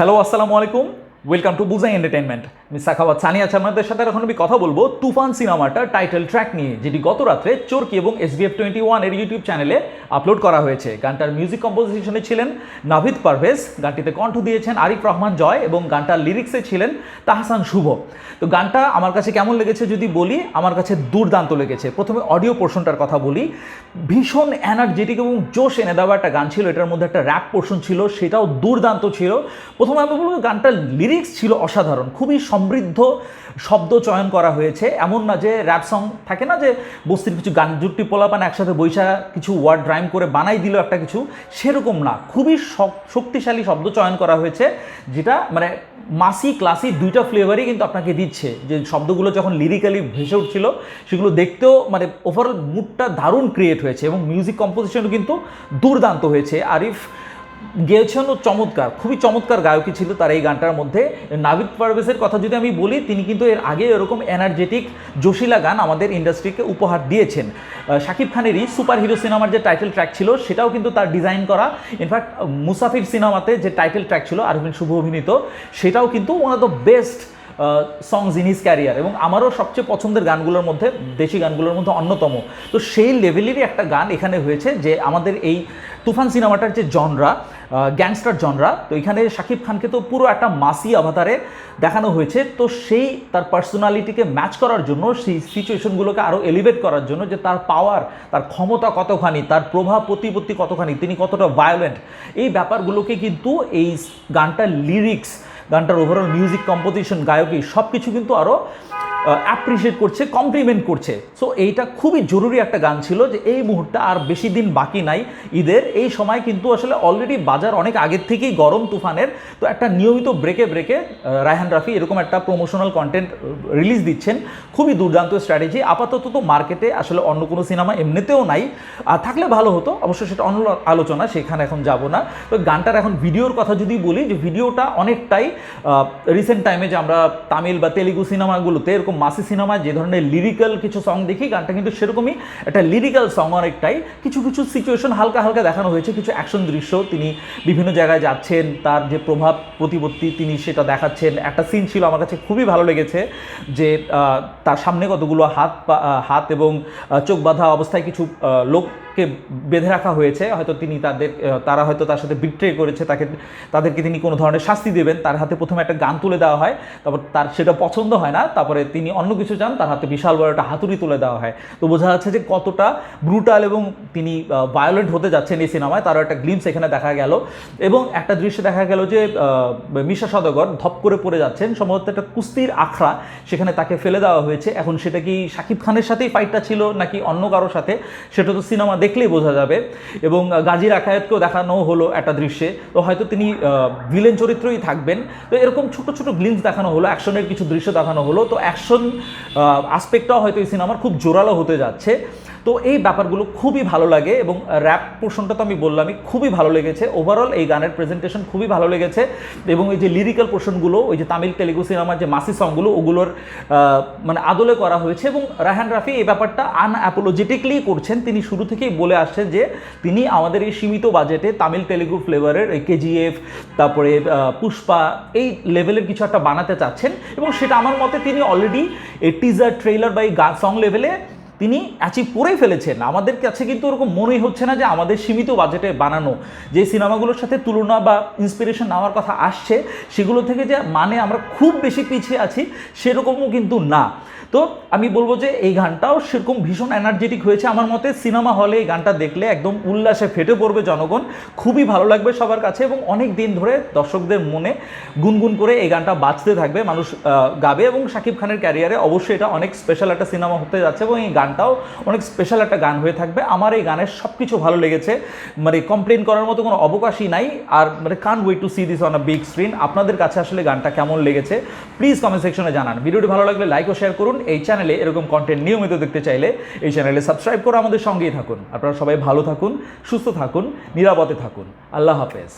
Hello আসসালামু আলাইকুম welcome to Bujai entertainment আমি Sakhawat Sunny আছে আপনাদের সাথে এখন আমি কথা বলব তুফান সিনেমাটার টাইটেল ট্র্যাক নিয়ে, যেটি গত রাত্রে চোরকি এবং এস বি এফ টোয়েন্টি ওয়ানের ইউটিউব চ্যানেলে আপলোড করা হয়েছে। গানটার মিউজিক কম্পোজিশনে ছিলেন নাভিদ পারভেজ, গানটিতে কণ্ঠ দিয়েছেন আরিফ রহমান জয় এবং গানটার লিরিক্সে ছিলেন তাহসান শুভ। তো গানটা আমার কাছে কেমন লেগেছে যদি বলি, আমার কাছে দুর্দান্ত লেগেছে। প্রথমে অডিও পোর্শনটার কথা বলি, ভীষণ এনার্জেটিক এবং জোশ এনে দেওয়া একটা গান ছিল, এটার মধ্যে একটা র্যাপ পোর্শন ছিল, সেটাও দুর্দান্ত ছিল। প্রথমে আমি বলব গানটার লিরিক্স ছিল অসাধারণ, খুবই সমৃদ্ধ শব্দ চয়ন করা হয়েছে। এমন না যে র্যাপ সং থাকে না যে বস্তির কিছু গান জুটি পোলাপান একসাথে বৈশা কিছু ওয়ার্ড রাইম করে বানাই দিল একটা কিছু, সেরকম না। খুবই শক্তিশালী শব্দ চয়ন করা হয়েছে, যেটা মানে মাসি ক্লাসি দুইটা ফ্লেভারই কিন্তু আপনাকে দিচ্ছে। যে শব্দগুলো যখন লিরিক্যালি ভেসে উঠছিল, সেগুলো দেখতেও মানে ওভারঅল মুডটা দারুণ ক্রিয়েট হয়েছে এবং মিউজিক কম্পোজিশনও কিন্তু দুর্দান্ত হয়েছে। আরিফ গেয়েছেন ও চমৎকার, খুবই চমৎকার গায়কী ছিল তার এই গানটার মধ্যে। নাবিদ পারভেজের কথা যদি আমি বলি, তিনি কিন্তু এর আগে এরকম এনার্জেটিক জোশিলা গান আমাদের ইন্ডাস্ট্রিকে উপহার দিয়েছেন। শাকিব খানেরই সুপার হিরো সিনেমার যে টাইটেল ট্র্যাক ছিল, সেটাও কিন্তু তার ডিজাইন করা। ইনফ্যাক্ট মুসাফির সিনেমাতে যে টাইটেল ট্র্যাক ছিল আরবিন শুভ অভিনীত, সেটাও কিন্তু one of the best songs in his career এবং আমারও সবচেয়ে পছন্দের গানগুলোর মধ্যে, দেশি গানগুলোর মধ্যে অন্যতম। তো সেই লেভেলেরই একটা গান এখানে হয়েছে যে আমাদের এই তুফান সিনেমাটার যে জনরা গ্যাংস্টার জনরা তো এখানে শাকিব খানকে তো পুরো একটা মাসি অবতারে দেখানো হয়েছে। তো সেই তার পার্সোনালিটিকে ম্যাচ করার জন্য, সেই সিচুয়েশনগুলোকে আরও এলিভেট করার জন্য যে তার পাওয়ার তার ক্ষমতা কতখানি, তার প্রভাব প্রতিপত্তি কতখানি, তিনি কতটা ভায়োলেন্ট এই ব্যাপারগুলোকে কিন্তু এই গানটার লিরিক্স গানটার ওভারঅল মিউজিক কম্পোজিশন গায়কী সব কিছু কিন্তু আরও অ্যাপ্রিসিয়েট করছে কমপ্লিমেন্ট করছে। সো এইটা খুবই জরুরি একটা গান ছিল যে এই মুহূর্তে আর বেশি দিন বাকি নাই ঈদের। এই সময় কিন্তু আসলে অলরেডি বাজার অনেক আগের থেকেই গরম তুফানের। তো একটা নিয়মিত ব্রেকে ব্রেকে রায়হান রাফি এরকম একটা প্রমোশনাল কন্টেন্ট রিলিজ দিচ্ছেন। খুবই দুর্দান্ত স্ট্র্যাটেজি আপাতত তো মার্কেটে আসলে অন্য কোনো সিনেমা এমনিতেও নাই। আর থাকলে ভালো হতো। অবশ্য সেটা অন্য আলোচনা, সেখানে এখন যাব না। তো গানটার এখন ভিডিওর কথা যদি বলি, যে ভিডিওটা অনেকটাই রিসেন্ট টাইমে যে আমরা তামিল বা তেলেগু সিনেমাগুলোতে এরকম মাসি সিনেমায় যে ধরনের লিরিক্যাল কিছু সং দেখি গানটা কিন্তু সেরকমই একটা লিরিক্যাল সং অনেকটাই কিছু কিছু সিচুয়েশন হালকা হালকা দেখানো হয়েছে কিছু অ্যাকশন দৃশ্য। তিনি বিভিন্ন জায়গায় যাচ্ছেন তার যে প্রভাব প্রতিপত্তি তিনি সেটা দেখাচ্ছেন। একটা সিন ছিল আমার কাছে খুবই ভালো লেগেছে যে তার সামনে কতগুলো হাত হাত এবং চোখ বাঁধা অবস্থায় কিছু আহ, লোককে বেঁধে রাখা হয়েছে, হয়তো তিনি তাদের তারা হয়তো তার সাথে বিট্রে করেছে, তাকে, তাদেরকে তিনি কোনো ধরনের শাস্তি দেবেন, তার হাতে প্রথমে একটা গান তুলে দেওয়া হয়, তারপর তার সেটা পছন্দ হয় না, তারপরে তিনি অন্য কিছু চান, তার হাতে বিশাল বড় একটা হাতুড়ি তুলে দেওয়া হয়। তো বোঝা যাচ্ছে যে কতটা ব্রুটাল এবং তিনি ভায়োলেন্ট হতে যাচ্ছেন এই সিনেমায়, তারও একটা গ্লিমস এখানে দেখা গেল। এবং একটা দৃশ্যে দেখা গেল যে মিশা সদাগর ধপ করে পড়ে যাচ্ছেন, সম্ভবত একটা কুস্তির আখড়া সেখানে তাকে ফেলে দেওয়া হয়েছে। এখন সেটা কি শাকিব খানের সাথেই ফাইটটা ছিল নাকি অন্য কারোর সাথে? সেটা তো সিনেমা দেখলেই বোঝা যাবে। এবং গাজির গাজী রাখায়েতকেও দেখানো হলো একটা দৃশ্যে। তো হয়তো তিনি ভিলেন চরিত্রই থাকবেন। তো এরকম ছোট ছোট গ্লিমস দেখানো হলো, অ্যাকশনের কিছু দৃশ্য দেখানো হলো। তো অ্যাকশন আসপেক্টটাও হয়তো এই সিনেমার খুব জোরালো হতে যাচ্ছে। তো এই ব্যাপারগুলো খুবই ভালো লাগে এবং র্যাপ পোর্শনটা তো আমি বললামই, খুবই ভালো লেগেছে। ওভারঅল এই গানের প্রেজেন্টেশন খুবই ভালো লেগেছে এবং এই যে লিরিক্যাল পোর্শনগুলো ওই যে তামিল তেলেগু সিনেমার যে মাসি সংগুলো ওগুলোর মানে আদলে করা হয়েছে এবং রায়হান রাফি এই ব্যাপারটা আনঅ্যাপোলজেটিকলি করছেন। তিনি শুরু থেকেই বলে আসছেন যে তিনি আমাদের এই সীমিত বাজেটে তামিল তেলেগু ফ্লেভারের এই কেজিএফ তারপরে পুষ্পা এই লেভেলের কিছু একটা বানাতে চাচ্ছেন এবং সেটা আমার মতে তিনি অলরেডি এই টিজার ট্রেলার বা এই গান সং লেভেলে তিনি অ্যাচিভ করেই ফেলেছেন। আমাদের কাছে কিন্তু ওরকম মনেই হচ্ছে না যে আমাদের সীমিত বাজেটে বানানো। যে সিনেমাগুলোর সাথে তুলনা বা ইন্সপিরেশন নেওয়ার কথা আসছে, সেগুলো থেকে যে মানে আমরা খুব বেশি পিছিয়ে আছি, সেরকমও কিন্তু না। তো আমি বলব যে এই গানটাও সেরকম ভীষণ এনার্জেটিক হয়েছে। আমার মতে সিনেমা হলে এই গানটা দেখলে একদম উল্লাসে ফেটে পড়বে জনগণ। খুবই ভালো লাগবে সবার কাছে এবং অনেক দিন ধরে দর্শকদের মনে গুনগুন করে এই গানটা বাজতে থাকবে। মানুষ গাবে এবং শাকিব খানের ক্যারিয়ারে অবশ্যই এটা অনেক স্পেশাল একটা সিনেমা হতে যাচ্ছে এবং এই গানটাও অনেক স্পেশাল একটা গান হয়ে থাকবে। আমার এই গানের সব কিছু ভালো লেগেছে। মানে কমপ্লেন করার মতো কোনো অবকাশই নাই। আর মানে can't wait to see this on a big screen আপনাদের কাছে আসলে গানটা কেমন লেগেছে? প্লিজ কমেন্ট সেকশনে জানান। ভিডিওটি ভালো লাগলে লাইক ও শেয়ার করুন। এই চ্যানেলে এরকম কন্টেন্ট নিয়মিত দেখতে চাইলে এই চ্যানেলে সাবস্ক্রাইব করে আমাদের সঙ্গেই থাকুন। আপনারা সবাই ভালো থাকুন, সুস্থ থাকুন, নিরাপদে থাকুন। আল্লাহ হাফেজ।